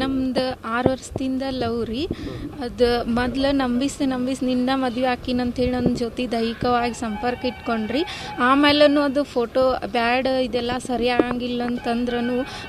ನಮ್ದು ಆರು ವರ್ಷದಿಂದ ಲವ್ ರೀ. ಅದು ಮೊದ್ಲು ನಂಬಿಸಿ ನಂಬಿಸಿ ನಿಂದ ಅಂತ ಹೇಳಿ ನನ್ನ ಜೊತೆ ದೈಹಿಕವಾಗಿ ಸಂಪರ್ಕ ಇಟ್ಕೊಂಡ್ರಿ. ಆಮೇಲೂ ಅದು ಫೋಟೋ ಬ್ಯಾಡ್ ಇದೆಲ್ಲ ಸರಿ ಆಗಂಗಿಲ್ಲ ಅಂತಂದ್ರೂ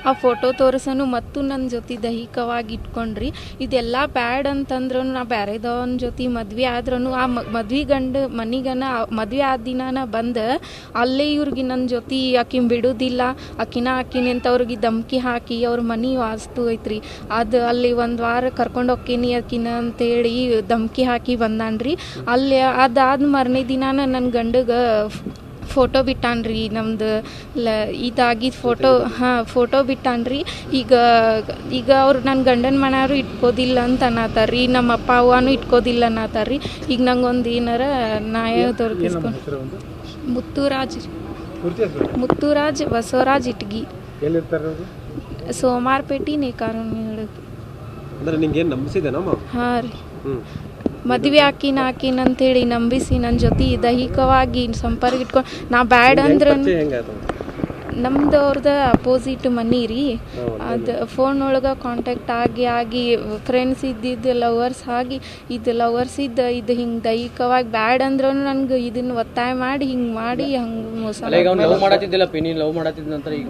ಆ ಫೋಟೋ ತೋರಿಸನು ಮತ್ತು ನನ್ನ ಜೊತೆ ದೈಹಿಕವಾಗಿ ಇಟ್ಕೊಂಡ್ರಿ. ಇದೆಲ್ಲ ಬ್ಯಾಡ್ ಅಂತಂದ್ರೂ ನಾ ಬ್ಯಾರೆದವನ ಜೊತೆ ಮದ್ವೆ ಆದ್ರೂ ಆ ಮದ್ವೆ ಗಂಡು ಮನಿಗನ ಮದ್ವೆ ಆದ ದಿನಾನ ಬಂದು ಅಲ್ಲೇ ಇವ್ರಿಗೆ ನನ್ನ ಜೊತೆ ಆಕಿನ ಬಿಡೋದಿಲ್ಲ. ಆಕಿನ ಆಕಿನಿ ಅಂತ ಅವ್ರಿಗೆ ಧಮ್ಕಿ ಹಾಕಿ ಅವ್ರ ಮನೆ ವಾಸ್ತು ಐತ್ರಿ. ಅದು ಅಲ್ಲಿ ಒಂದು ವಾರ ಕರ್ಕೊಂಡು ಹೋಗ್ತೀನಿ ಆಕಿನ ಅಂತೇಳಿ ಧಮ್ಕಿ ಹಾಕಿ ಬಂದಾನ್ರಿ ಅಲ್ಲಿ ಅದಾದ ಮರನೇ ದಿನಾನ ನನ್ನ ಗಂಡಗೆ ಫೋಟೋ ಬಿಟ್ಟಾನ್ರಿ ನಮ್ದು ಲ ಇದಾಗಿದ್ದು ಫೋಟೋ ಹಾಂ ಫೋಟೋ ಬಿಟ್ಟಾನ್ರಿ ಈಗ ಈಗ ಅವ್ರು ನನ್ನ ಗಂಡನ ಮನೆಯವರು ಇಟ್ಕೋದಿಲ್ಲ ಅಂತ ಅನ್ನತಾರ್ರಿ ನಮ್ಮ ಅಪ್ಪ ಅವ್ವನೂ ಇಟ್ಕೋದಿಲ್ಲ ಅನ್ನತಾರ್ರಿ ಈಗ ನಂಗೆ ಒಂದು ಏನಾರ ನ್ಯಾಯ ದೊರಕಿಸ್ಕೊಂಡು ಮುತ್ತುರಾಜ್ ಮುತ್ತುರಾಜ್ ಬಸವರಾಜ್ ಇಟ್ಗಿ. ಅವರು ಕಾರಣ ನೇಕಾರಣ್ಯ ಅಂದ್ರೆ ನಿಂಗೆ ಏನು ನಂಬಿಸಿದೇನಮ್ಮ ಹಾಂ ರೀ. ಹ್ಞೂ ಮದುವೆ ಹಾಕಿನ ಅಂತ ಅಂತೇಳಿ ನಂಬಿಸಿ ನನ್ನ ಜೊತೆ ದೈಹಿಕವಾಗಿ ಸಂಪರ್ಕ ಇಟ್ಕೊಂಡು ನಾ ಬ್ಯಾಡ್ ಅಂದ್ರೆ ನಮ್ದು ಅವ್ರದ್ದು ಅಪೋಸಿಟ್ ಮನಿ ರೀ. ಅದು ಫೋನ್ ಒಳಗೆ ಕಾಂಟ್ಯಾಕ್ಟ್ ಆಗಿ ಆಗಿ ಫ್ರೆಂಡ್ಸ್ ಇದ್ದಿದ್ದು ಲವರ್ಸ್ ಆಗಿ ಇದು ಲವರ್ಸ್ ಇದ್ದ ಇದು ಹಿಂಗೆ ದೈಹಿಕವಾಗಿ ಬ್ಯಾಡ್ ಅಂದ್ರೂ ನನಗೆ ಇದನ್ನು ಒತ್ತಾಯ ಮಾಡಿ ಹಿಂಗೆ ಮಾಡಿ ಹಂಗೆ ಮೋಸ ಲವ್ ಮಾಡತ್ತಿದ್ದಿಲ್ಲ ಪಿನಿ ಲವ್ ಮಾಡತ್ತಿದ್ದ ನಂತರ ಈಗ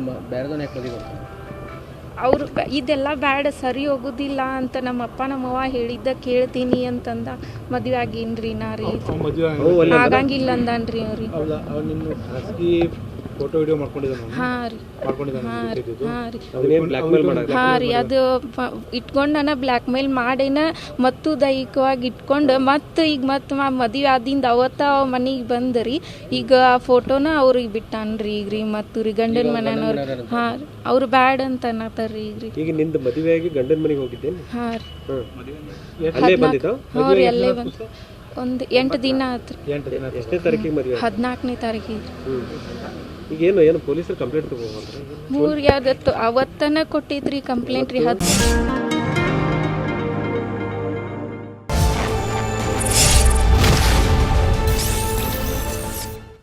ಅವ್ರು ಇದೆಲ್ಲ ಬ್ಯಾಡ ಸರಿ ಹೋಗುದಿಲ್ಲ ಅಂತ ನಮ್ಮ ಅಪ್ಪ ನಮ್ಮವ್ವ ಹೇಳಿದ್ದ ಕೇಳ್ತೀನಿ ಅಂತಂದ. ಮದುವೆ ಆಗೇನ್ರಿ ನಾ ರೀ. ಆಗಂಗಿಲ್ಲ ಅಂದಾನ್ರಿ ಅವ್ರಿ ಫೋಟೋ ವಿಡಿಯೋ ಮಾಡ್ಕೊಂಡಿದ್ದಾನೆ ಹಾ ರೀ. ಹಾಂ ಅದು ಇಟ್ಕೊಂಡು ಇಟ್ಕೊಂಡನ ಬ್ಲ್ಯಾಕ್ ಮೇಲ್ ಮಾಡೇನ ಮತ್ತು ದೈಹಿಕವಾಗಿ ಇಟ್ಕೊಂಡು ಮತ್ತು ಈಗ ಮತ್ತೆ ಮದುವೆ ಆದಿಂದ ಅವತ್ತ ಅವ ಮನೆಗೆ ಬಂದ್ರಿ ಈಗ ಆ ಫೋಟೋನ ಅವ್ರಿಗೆ ಬಿಟ್ಟಾನ್ರಿ ಈಗ ರೀ ಮತ್ತು ರೀ ಗಂಡನ ಮನೆಯವ್ರು ಹಾ ರೀ ಅವ್ರು ಬ್ಯಾಡ್ ಅಂತ ಅನ್ನತ್ತಾರ್ರಿ ಈಗ ರೀ. ಈಗ ನಿಂದು ಮದುವೆಯಾಗಿ ಗಂಡನ ಮನೆಗೆ ಹೋಗಿದ್ದೇನೆ? ಹಾ ರೀ. ಹ್ಞೂ ಅಲ್ಲೇ ಬಂದಿತ್ತು ಹ್ಞೂ ರೀ ಅಲ್ಲೇ ಬಂದು ಒಂದು ಎಂಟು ದಿನ ಆತ್ರಿ. ಎಂಟು ದಿನ ಎಷ್ಟನೇ ತಾರೀಕಿಗೆ ಮದುವೆ ಹದಿನಾಲ್ಕನೇ ತಾರೀಕಿಗೆ ಹ್ಞೂ ಈಗ ಏನು ಏನು ಪೊಲೀಸರು ಕಂಪ್ಲೇಂಟ್ ತಗೋಬಂದ್ರೆ ಮೂರು ಯಾವ್ದತ್ತು ಅವತ್ತನ ಕೊಟ್ಟಿದ್ರಿ ಕಂಪ್ಲೇಂಟ್ ರೀ ಹತ್ತು